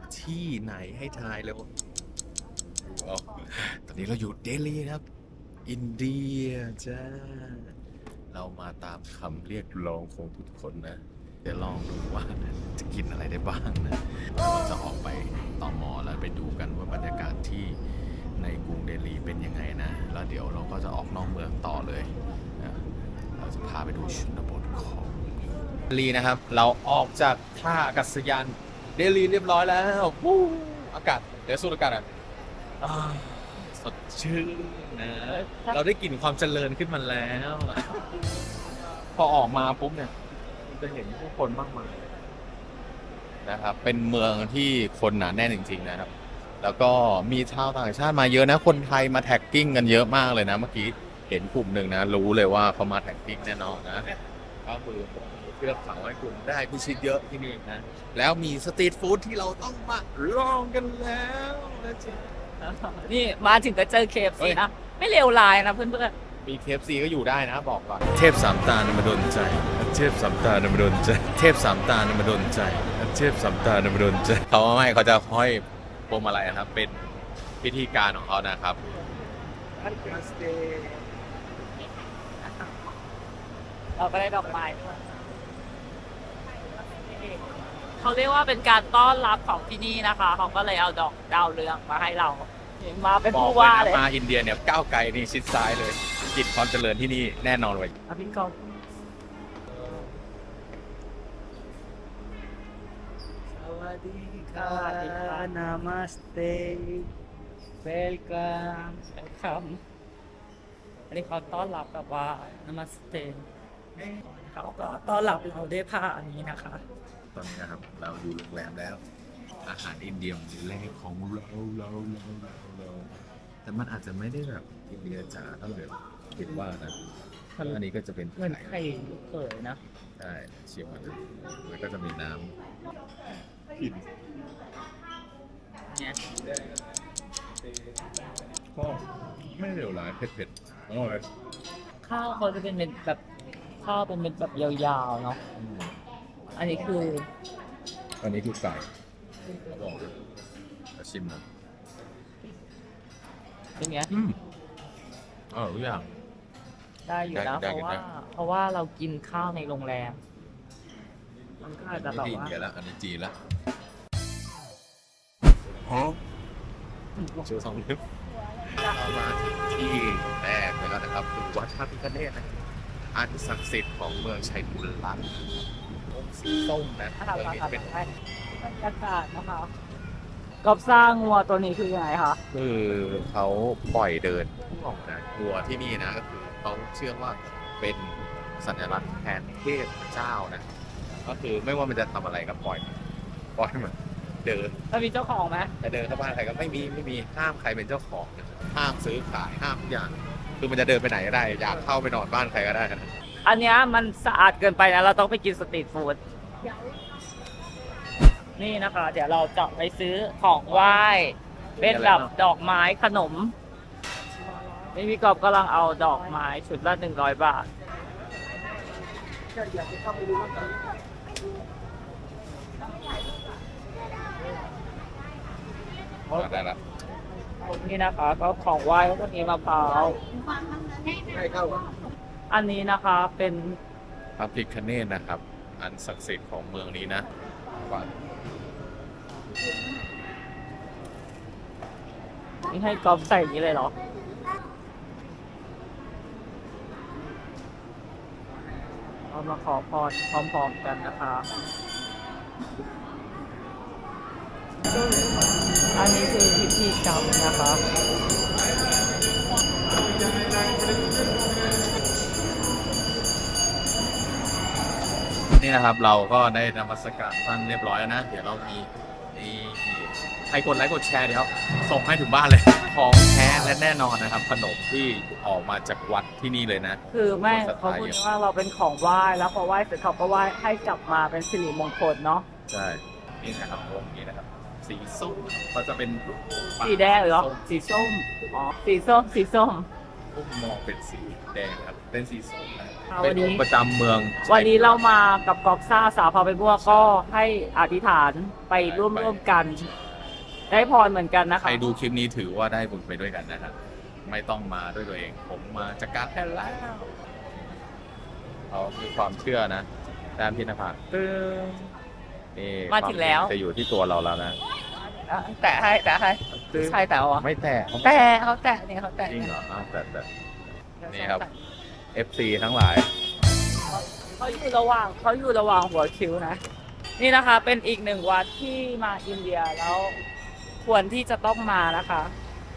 เรามาที่ไหนให้ทายแล้วตอนนี้เราอยู่เดลีครับ อินเดียจ้า เรามาตามคำเรียกร้องของทุกคนนะ เดี๋ยวลองดูว่าจะกินอะไรได้บ้างนะเราจะออกไปต่อมอแล้วไปดูกันว่าบรรยากาศที่ในกรุงเดลีเป็นยังไงนะ แล้วเดี๋ยวเราก็จะออกนอกเมืองต่อเลยนะเราจะพาไปดูชนบทของเดลีนะครับ เราออกจากท่าอากาศยาน เดลีเรียบร้อยแล้ววู้อากาศเดี๋ยวสูดอากาศอะอ่าสดชื่นนะ เราได้กลิ่นความเจริญขึ้นมาแล้ว พอออกมาปุ๊บเนี่ย จะเห็นผู้คนมากมายนะครับ เป็นเมืองที่คนหนาแน่นจริงๆนะครับ แล้วก็มีชาวต่างชาติมาเยอะนะ คนไทยมาแท็กกิ้งกันเยอะมากเลยนะ เมื่อกี้เห็นกลุ่มหนึ่งนะ รู้เลยว่าเขามาแท็กกิ้งแน่นอนนะก็คือ เทือกเขาให้คุณได้พิชิตเยอะที่นี่นะ แล้วมีสตรีทฟู้ดที่เราต้องมาลองกันแล้วนะจ๊ะ นี่มาถึงก็เจอเคฟเฮ้ซีย นะ ไม่เลวร้ายนะเพื่อนมีเคฟซีก็อยู่ได้นะบอกก่อน เทพสามตานมาดนใจ เทพสามตานมาดนใจ เทพสามตานมาดนใจ เทพสามตานมาดนใจเขาไม่เขาจะห้อยพวงมาลัยนะครับ เป็นพิธีการของเขานะครับ ๆเราก็ได้ดอกไม้ด้วย เขาเรียกว่าเป็นการต้อนรับของที่นี่นะคะเขาก็เลยเอาดอกดาวเรืองมาให้เรามาเป็นบอกผู้เลยว่านะเลยมาอินเดียเนี่ยก้าวไกลนี่ชิดซ้ายเลยกิจความเจริญที่นี่แน่นอนเลยอภิกรสวัสดีสวัสดีค่ะนามาสเตเวลกัมคำอันนี้เขาต้อนรับแบบว่านามาสเตน เขาก็ต้อนรับเราด้วยผ้าอันนี้นะคะ ตอนนี้นะครับเราอยู่โรงแรมแล้ว อาหารอินเดียมื้อแรกของเราเราเราเราเราแต่มันอาจจะไม่ได้แบบอินเดียจ๋าเท่าไหร่หรอกคิดว่านะอันนี้ก็จะเป็นเหมือนไข่ไข่เขยนะใช่ชิมมันนะแล้วก็จะมีน้ำเนี่ยก็ไม่เหลวร้ายเผ็ดๆอร่อยข้าวเขาจะเป็นเม็ดแบบ ข้าวเป็นเม็ดแบบยาวๆเนาะ อันนี้คืออันนี้คือไก่เขาบอกนะจะชิมนะเป็นไงอืมอร่อยทุกอย่าง ได้อยู่นะได้เพราะได้ว่าเพราะว่าเรากินข้าวในโรงแรม มันก็อาจจะแบบนี่อินว่า เดียแล้ว อันนี้จีนแล้วฮะชื่อสองลิฟมาถึงที่แรกไปแล้วนะครับคือวัดพระพิฆเนศนะ อันศักดิ์สิทธิ์ของเมืองชัยบุรีรัตน์องค์สีส้มนะถ้าเราเมืองทำนี้เป็นได้บรรยากาศนะคะกอบสร้างงัวตัวนี้คือยังไงคะคือเขาปล่อยเดินทั่วนะวัวที่นี่นะก็คือเขาเชื่อว่าเป็นสัญลักษณ์แทนเทพเจ้านะ ก็คือไม่ว่ามันจะทำอะไรก็ปล่อยมันปล่อยมันเดินแล้วมีเจ้าของไหมแต่เดินเข้าบ้านใครก็ไม่มีไม่มีห้ามใครเป็นเจ้าของนะห้ามซื้อขายห้ามทุกอย่าง คือมันจะเดินไปไหนก็ได้ อยากเข้าไปนอนบ้านใครก็ได้นะอันเนี้ยมันสะอาดเกินไปนะ เราต้องไปกินสตรีทฟู้ดนี่นะคะ เดี๋ยวเราจะไปซื้อของไหว้เป็นแบบดอกไม้ขนม นี่พี่กอบกำลังเอาดอกไม้ชุดละหนึ่งร้อยบาท ได้ละ นี่นะคะก็ของไหว้ก็มีมะพร้าวอันนี้นะคะเป็นพระพิคเนตนะครับ อันศักดิ์สิทธิ์ของเมืองนี้นะว่านี่ให้กอบใส่อย่างนี้เลยเหรอ เรามาขอพรพร้อมๆกันนะคะ อันนี้คือ พิธีกรรมนะคะนี่นะครับเราก็ได้นมัสการท่านเรียบร้อยแล้วนะ เดี๋ยวเรามีมีใครกดไลค์กดแชร์เดี๋ยวส่งให้ถึงบ้านเลยของแท้และแน่นอนนะครับ ขนมที่ออกมาจากวัดที่นี่เลยนะ คือแม่คนศรัทธาเขาพูดเยอะว่าเราเป็นของไหว้แล้วพอไหว้เสร็จเขาก็ไหว้ให้กลับมาเป็นสิริมงคลเนาะใช่นี่นะครับวงนี้นะครับ สีส้มเขาจะเป็นสีแดงหรือส้มสีส้ม อ๋อ สีส้ม สีส้มวพุ่มมองเป็นสีแดงครับ เป็นสีส้มนะค่ะเป็วันนนี้ องค์ประจำเมืองวันนี้เรามากับกอกซ่าสาวพาไปบัวก็ให้อธิษฐานไปร่วมร่วมๆกัน ได้พรเหมือนกันนะใครคะดูคลิปนี้ถือว่าได้บุญไปด้วยกันนะครับ ไม่ต้องมาด้วยตัวเอง ผมมาจากการแค่แล้วเรามีความเชื่อนะแต้มพินภา นี่มาถึงแล้ว จะอยู่ที่ตัวเราแล้วนะแตะให้แตะให้ใช่แต่วะไม่แตะแต่เขาแตะเนี่ยเขาแตะจริงเนี่ยเหรออ้าวแต่แต่ นี่ครับ FC ทั้งหลาย เขาอยู่ระหว่างเขาอยู่ระหว่างหัวคิ้วนะ นี่นะคะ เป็นอีกหนึ่งวัดที่มาอินเดียแล้ว ควรที่จะต้องมานะคะ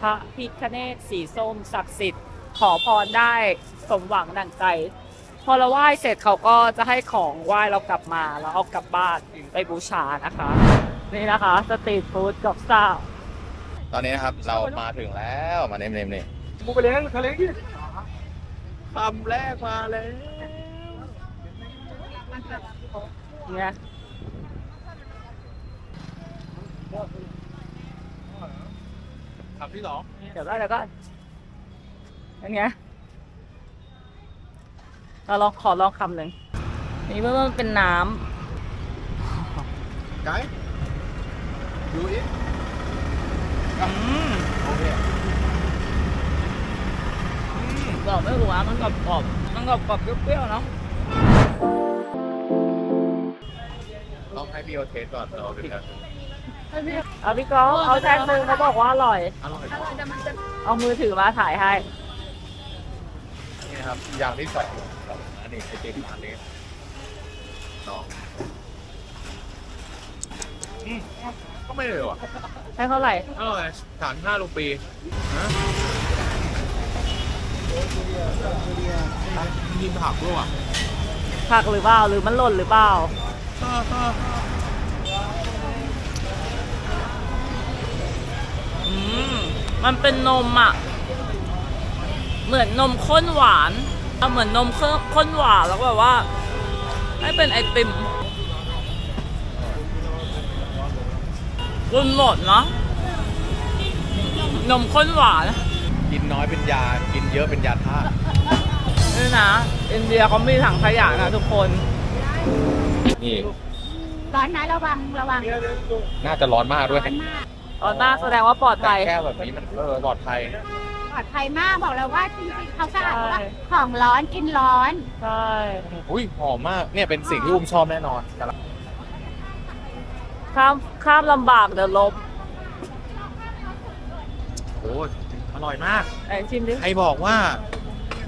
พระพิคเนศสีส้มศักดิ์สิทธิ์ขอพรได้สมหวังดังใจ พอเราไหว้เสร็จเขาก็จะให้ของไหว้เรากลับมาแล้วเอากลับบ้านไปบูชานะคะ นี่นะคะสตรีทฟู้ดกับซ่าตอนนี้นะครับเรามาถึงแล้วมาเนมเนมนี่บุกไปเลี้ยงเขาเลี้ยงที่คำแรกมาแล้วเนี่ยคำที่สองเดี๋ยวก็เดี๋ยวก็อันเนี้ย เราลองขอลองคำหนึ่งนี่เมื่อมันเป็นน้ไกด์ดูอินำอืมโอเคบอกไม่รู้ว่ามันกรอบกรอบๆมันกรอบกรอบๆเปรี้ยวๆเนาะต้องให้พี่โอเทสก่อนเราถึงจะเอาพี่ก้องเอาแทนหนึ่งเขาบอกว่าอร่อย อร่อยเอามือถือมาถ่ายให้ นี่นะครับอย่างที่สอง อันนี้ไอติมอันนี้ลองอืมก็ไม่เลยว่ะให้เท่าไหร่อร่อยฐานห้าลูกปีนะกินผักด้วยว่ะผักหรือเปล่า หรือมันหล่นหรือเปล่า อืม มันเป็นนมอะ เหมือนนมข้นหวาน เอาเหมือนนมข้นหวานแล้วแบบว่า ให้เป็นไอติมรุนหมดเนาะนมข้นหวาน กินน้อยเป็นยา กินเยอะเป็นยาธาตุนี่นะ อินเดียเขามีถังขยะนะทุกคน นี่ ร้อนนะระวังระวังน่าจะร้อนมากด้วย ร้อนมากอ๋อน่าแสดงว่าปลอดแต่ภัย แก้วแบบนี้มันเออปลอดภัยป ลอดภัยมากบอกแล้วว่าจริงๆเขาสะอาดใช่ว่าของร้อนกินร้อน ใช่ อุ้ยหอมมากเนี่ยเป็นสิ่งที่อุ้มชอบแน่นอนข้ามข้ามลำบากเดี๋ยวลบโอ้อร่อยมาก ไอ้ชิมดิ ใครบอกว่า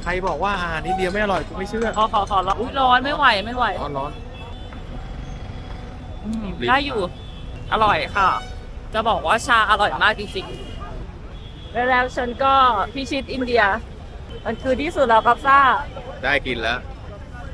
ใครบอกว่าอาหารอินเดียไม่อร่อยกูไม่เชื่อขอขอขอร้อนอุ้ยร้อนไม่ไหวไม่ไหวร้อนร้อนอืมลิ้นได้อยู่ อร่อยค่ะ จะบอกว่าชาอร่อยมากจริงๆแล้ว แล้วฉันก็พิชิตอินเดีย มันคือที่สุดแล้วครับซ่า ได้กินแล้ว